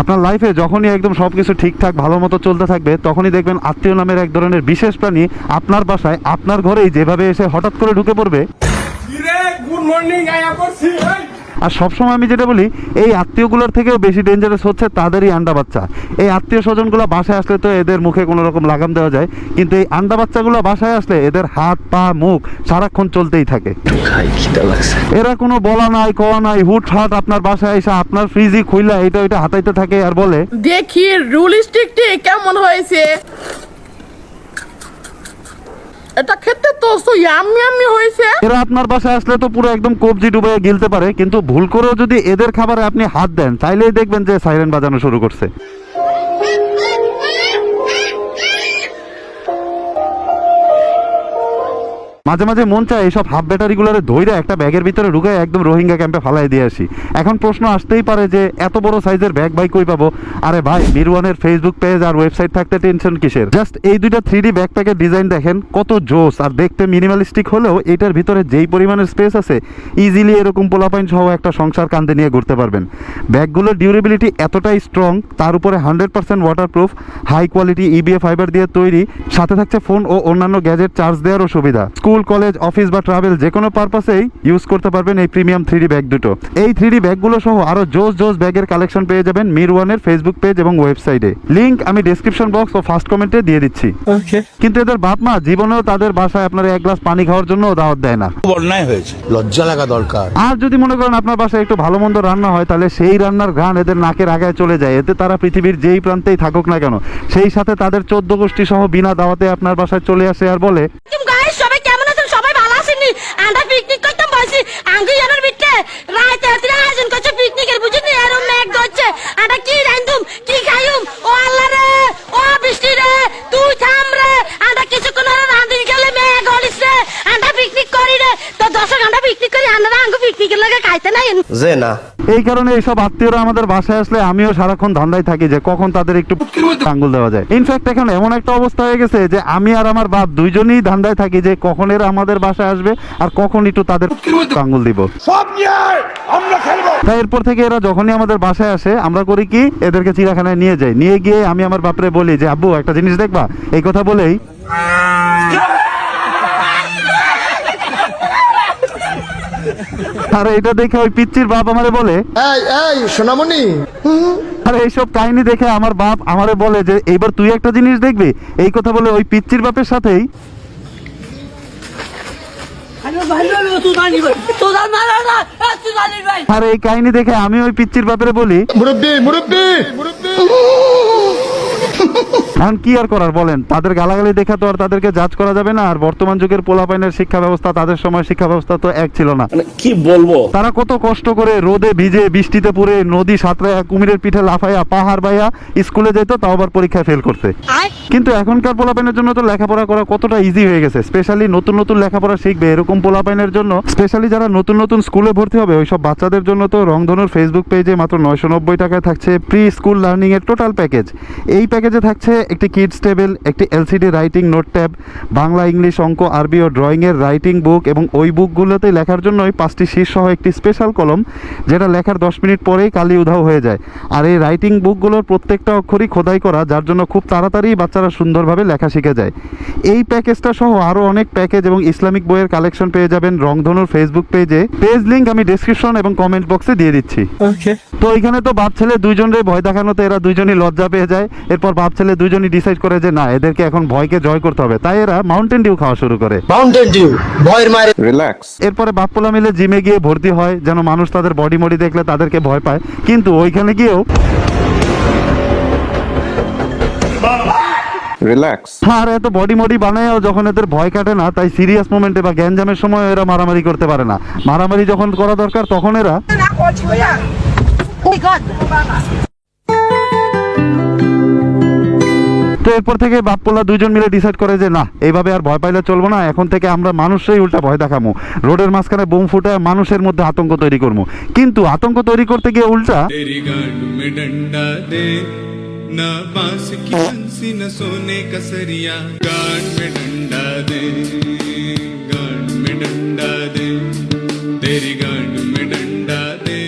আপনার লাইফে যখনই একদম সব কিছু ঠিকঠাক, ভালো মতো চলতে থাকবে, তখনই দেখবেন আত্মীয় নামের এক ধরনের বিশেষ প্রাণী আপনার বাসায়, আপনার ঘরেই যেভাবে এসে হঠাৎ করে ঢুকে পড়বে গুড মর্নিং আয়া করছি। আর সবসময় আমি যেটা বলি এই আত্মীয়গুলোর থেকেও বেশি ডেঞ্জারাস হচ্ছে তাদেরই আন্ডা বাচ্চা। এই আত্মীয় স্বজনগুলো বাসায় আসলে তো এদের মুখে কোনো রকম লাগাম দেওয়া যায় কিন্তু এই আন্ডা বাচ্চাগুলো বাসায় আসলে এদের হাত পা মুখ সারাক্ষণ চলতেই থাকে। এরা কোনো বলা নাই কওয়া নাই হুট হাট আপনার বাসায় এসে আপনার ফ্রিজি খুইলা এটা ওইটা হাতাইতে থাকে আর বলে দেখি রুল স্টিকটি কেমন হয়েছে? এটা খেতে তো সো ইয়ামি ইয়ামি হয়েছে। এরা আপনার বাসায় আসলে তো পুরো একদম কবজি ডুবে গিলতে পারে, কিন্তু ভুল করেও যদি এদের খাবারে আপনি হাত দেন, তাইলেই দেখবেন যে সাইরেন বাজানো শুরু করছে। মাঝে মাঝে মন চায় এইসব হাফ ব্যাটারিগুলোরে ধইরা একটা ব্যাগের ভিতরে ঢুকে একদম রোহিঙ্গা ক্যাম্পে ফালাই দিয়ে আসি। এখন প্রশ্ন আসতেই পারে যে, এত বড় সাইজের ব্যাগ ভাই কই পাবো? আরে ভাই, মিরওয়ানের ফেসবুক পেজ আর ওয়েবসাইট থাকতে টেনশন কিসের? জাস্ট এই দুইটা থ্রি ডি ব্যাকপ্যাকের ডিজাইন দেখেন, কত জোস আর দেখতে মিনিমালিস্টিক হলেও এটার ভিতরে যেই পরিমাণের স্পেস আছে ইজিলি এরকম পোলাপাইন সহ একটা সংসার কান্দে নিয়ে ঘুরতে পারবেন। ব্যাগগুলোর ডিউরেবিলিটি এতটাই স্ট্রং তার উপরে hundred percent waterproof high quality EVA fibre দিয়ে তৈরি, সাথে থাকছে ফোন ও অন্যান্য গ্যাজেট চার্জ দেওয়ারও সুবিধা। স্কুল কলেজ অফিস বা ট্রাভেল যে কোনো পারপাসেই ইউজ করতে পারবেন এই প্রিমিয়াম থ্রি ব্যাগ দুটো। এই থ্রি ব্যাগগুলো সহ আরও জোস জোস ব্যাগের কালেকশন পেয়ে যাবেন মির ওয়ানের ফেসবুক পেজ এবং ওয়েবসাইটে লিংক আমি ডিসক্রিপশন বক্স ও ফার্স্ট কমেন্টে দিয়ে দিচ্ছি। কিন্তু এদের বাপ মা জীবনেও তাদের বাসায় আপনার এক গ্লাস পানি খাওয়ার জন্য দাওয়াত দেয় না। অন্যায় হয়েছে। লজ্জা লাগা দরকার। আর যদি মনে করেন আপনার বাসায় একটু ভালো মন্দ রান্না হয় তাহলে সেই রান্নার ঘ্রাণ এদের নাকের আগায় চলে যায়। এতে তারা পৃথিবীর যেই প্রান্তেই থাকুক না কেন সেই সাথে তাদের চোদ্দ গোষ্ঠী সহ বিনা দাওয়াতে আপনার বাসায় চলে আসে আর বলে আমরা লাগে খাইতে নাই? যে না। এই কারণে এইসব আত্মীয়রা আমাদের বাসায় আসলে আমিও সারাক্ষণ ধান্দায় থাকি যে কখন তাদের একটু আঙ্গুল দেওয়া যায়। ইনফ্যাক্ট এখন এমন একটা অবস্থা হয়ে গেছে যে আমি আর আমার বাপ দুইজনই ধান্দায় থাকি যে কখন এরা আমাদের বাসায় আসবে আর কখন একটু তাদের আঙ্গুল দিব। সব আমরা খেলব। তাই এরপর থেকে এরা যখনই আমাদের বাসায় আসে আমরা করি কি এদেরকে চিড়াখানায় নিয়ে যাই। নিয়ে গিয়ে আমি আমার বাপরে বলি যে আব্বু একটা জিনিস দেখবা? এই কথা বলেই আর এটা দেখে ওই পিচ্চির বাপ আমারে বলে। এই এই সোনামণি। আর এইসব কাহিনী দেখে আমার বাপ আমারে বলে যে এইবার তুই একটা জিনিস দেখবি। এই কথা বলে ওই পিচ্চির বাপের সাথেই আর এই কাহিনী দেখে আমি ওই পিচ্চির বাপেরে বলি। মুরব্বি মুরব্বি। এখন কি আর করার বলেন? তাদের গালাগালি দেখে তো আর তাদেরকে জাজ করা যাবে না। আর বর্তমান যুগের পোলাপাইনের শিক্ষা ব্যবস্থা তাদের সময় শিক্ষা ব্যবস্থা তো এক ছিল না। মানে কি বলব? তারা কত কষ্ট করে রোদে ভিজে বৃষ্টিতে পুরে নদী সাঁতরায়া কুমিরের পিঠে লাফাইয়া পাহাড় বাইয়া স্কুলে যেত তাও আবার পরীক্ষায় ফেল করতে। কিন্তু এখনকার পোলাপাইনের জন্য তো লেখাপড়া করা কতটা ইজি হয়ে গেছে। স্পেশালি নতুন নতুন লেখাপড়া শিখবে এরকম পোলাপাইনের জন্য। স্পেশালি যারা নতুন নতুন স্কুলে ভর্তি হবে ওইসব বাচ্চাদের জন্য তো রংধনুর ফেসবুক পেজে মাত্র নয়শো নব্বই টাকায় থাকছে প্রি স্কুল লার্নিং এর টোটাল প্যাকেজ এই প্যাকেজে থাকছে একটি কিডস টেবিল একটি LCD writing note tab Bangla English অঙ্ক আরবি ও ড্রয়িং এর রাইটিং বুক এবং ওই বুকগুলোতে লেখার জন্য ওই পাঁচটি শীর্ষ সহ একটি স্পেশাল কলম যেটা লেখার দশ মিনিট পরেই কালি উধাও হয়ে যায়। আর এই রাইটিং বুকগুলোর প্রত্যেকটা অক্ষরই খোদাই করা যার জন্য খুব তাড়াতাড়ি বাচ্চারা সুন্দরভাবে লেখা শিখে যায়। এই প্যাকেজটা সহ আরও অনেক প্যাকেজ এবং ইসলামিক বইয়ের কালেকশন পেয়ে যাবেন রংধনুর ফেসবুক পেজে পেজ লিংক আমি ডিসক্রিপশন এবং কমেন্ট বক্সে দিয়ে দিচ্ছি। তো এখানে তো বাপ ছেলে দুইজনের ভয় দেখানোতে এরা দুইজনই লজ্জা পেয়ে যায়। এরপর বাপ ছেলে দুইজনই ডিসাইড করে যে না এদেরকে এখন ভয়কে জয় করতে হবে। তাই এরা মাউন্টেন ডিউ খাওয়া শুরু করে। মাউন্টেন ডিউ ভয়ের মায়ের এরপরে বাপ্পলা মিলে জিমে গিয়ে ভর্তি হয় যেন মানুষ তাদের বডি মডি দেখলে তাদেরকে ভয় পায়। কিন্তু ওইখানে গিয়েও রিল্যাক্স আর এত বডি মডি বানায়ও যখন এদের ভয় কাটে না তাই সিরিয়াস মোমেন্টে বা গ্যাঞ্জামের সময় এরা মারামারি করতে পারে না। মারামারি যখন করা দরকার তখন এরা তো এরপর থেকে বাপ্পলা দুজন মিলে ডিসাইড করে যে না এইভাবে আর ভয় পাইলে চলবো না এখন থেকে আমরা মানুষই উল্টা ভয় দেখামু রোডের মাঝখানে বোম ফুটে মানুষের মধ্যে আতঙ্ক তৈরি করবো কিন্তু আতঙ্ক তৈরি করতে গিয়ে উল্টা तेरी गांड में डंडा दे न बांस की बंसी न सोने का सरिया गांड में डंडा दे गांड में डंडा दे तेरी गांड में डंडा दे